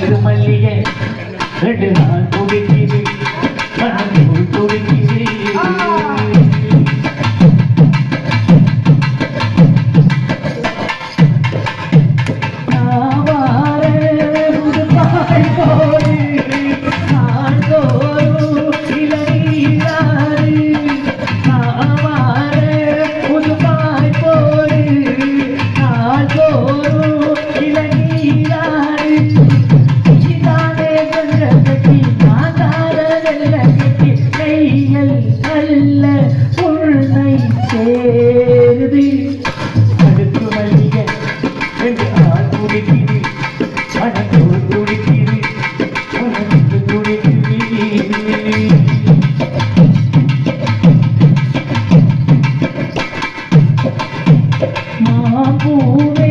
திருமல்லிகை ரெண்டு நாள் கையல் நல்ல பொருளை சேருது அடுத்து வலிய என்று ஆள் குடிக்கிறது மனதோடு குடிக்கிறது மனதுக்கு குடிக்கிறது மாப்பூவே